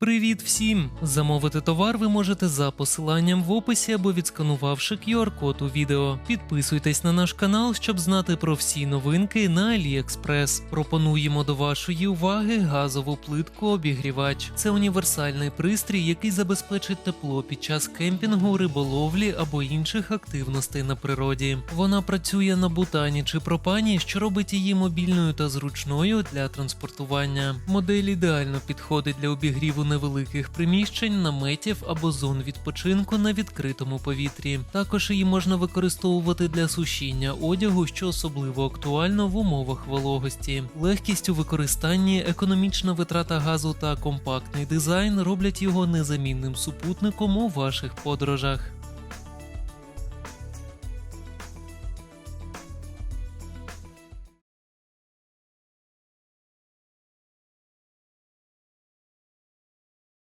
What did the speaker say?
Привіт всім! Замовити товар ви можете за посиланням в описі або відсканувавши QR-код у відео. Підписуйтесь на наш канал, щоб знати про всі новинки на AliExpress. Пропонуємо до вашої уваги газову плитку обігрівач. Це універсальний пристрій, який забезпечить тепло під час кемпінгу, риболовлі або інших активностей на природі. Вона працює на бутані чи пропані, що робить її мобільною та зручною для транспортування. Модель ідеально підходить для обігріву невеликих приміщень, наметів або зон відпочинку на відкритому повітрі. Також її можна використовувати для сушіння одягу, що особливо актуально в умовах вологості. Легкість у використанні, економічна витрата газу та компактний дизайн роблять його незамінним супутником у ваших подорожах.